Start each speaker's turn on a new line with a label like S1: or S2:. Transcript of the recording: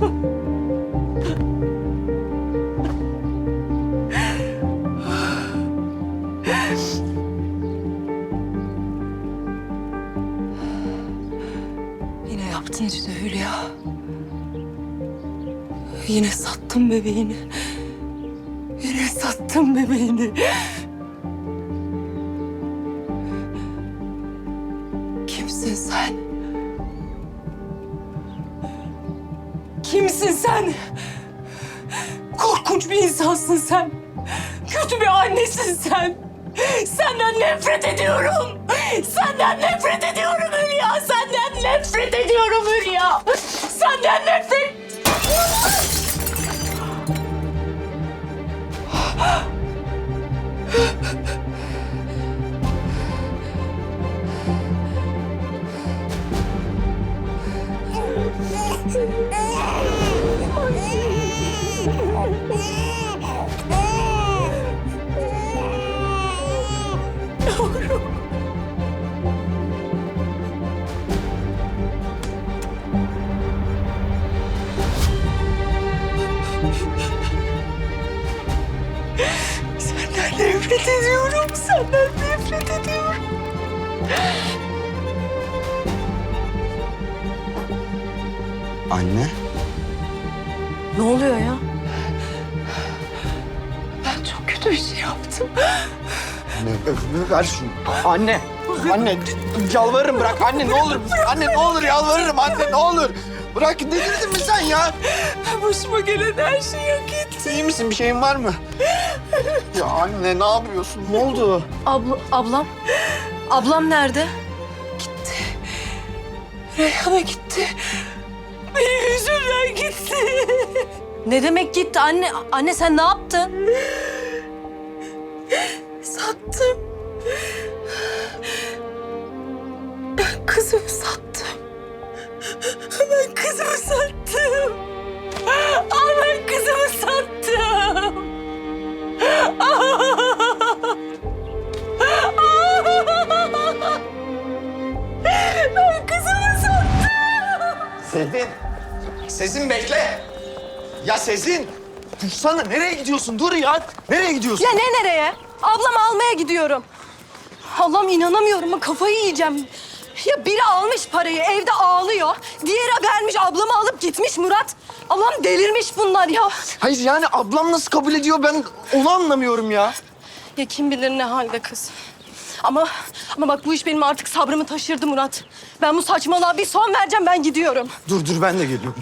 S1: Yine yaptın işte Hülya. Yine sattın bebeğini. Yine sattın bebeğini. Kimsin sen? Korkunç bir insansın sen. Kötü bir annesin sen. Senden nefret ediyorum. Senden nefret ediyorum Hülya. Senden nefret ediyorum Hülya. Senden Senden nefret ediyorum. Senden nefret ediyorum.
S2: Anne.
S1: Ne oluyor ya? Kötü bir şey yaptım.
S2: Anne ver şunu. Anne. Anne yalvarırım bırak anne ne olur. Anne ne olur yalvarırım anne ne olur. Bırak delirdin mi sen ya?
S1: Başıma gelen her şeyi hak ettim.
S2: İyi misin bir şeyin var mı? Ya anne ne yapıyorsun? Ne oldu?
S3: Abla, ablam? Ablam nerede?
S1: Reyhan'a gitti. Benim yüzümden gitti.
S3: Ne demek gitti anne? Anne sen ne yaptın?
S1: Sattım. Ben kızımı sattım. Ben kızımı sattım. Aa, ben kızımı sattım. Ben kızımı sattım.
S2: Sezin. Sezin bekle. Ya Sezin. Dursana nereye gidiyorsun? Dur ya. Nereye gidiyorsun?
S3: Ya ne nereye? Ablamı almaya gidiyorum. Allah'ım inanamıyorum. Kafayı yiyeceğim. Ya biri almış parayı evde ağlıyor. Diğeri vermiş ablamı alıp gitmiş Murat. Allah'ım delirmiş bunlar ya.
S2: Hayır yani ablam nasıl kabul ediyor ben onu anlamıyorum ya.
S3: Ya kim bilir ne halde kız. Ama ama bak bu iş benim artık sabrımı taşırdı Murat. Ben bu saçmalığa bir son vereceğim ben gidiyorum.
S2: Dur dur ben de geliyorum.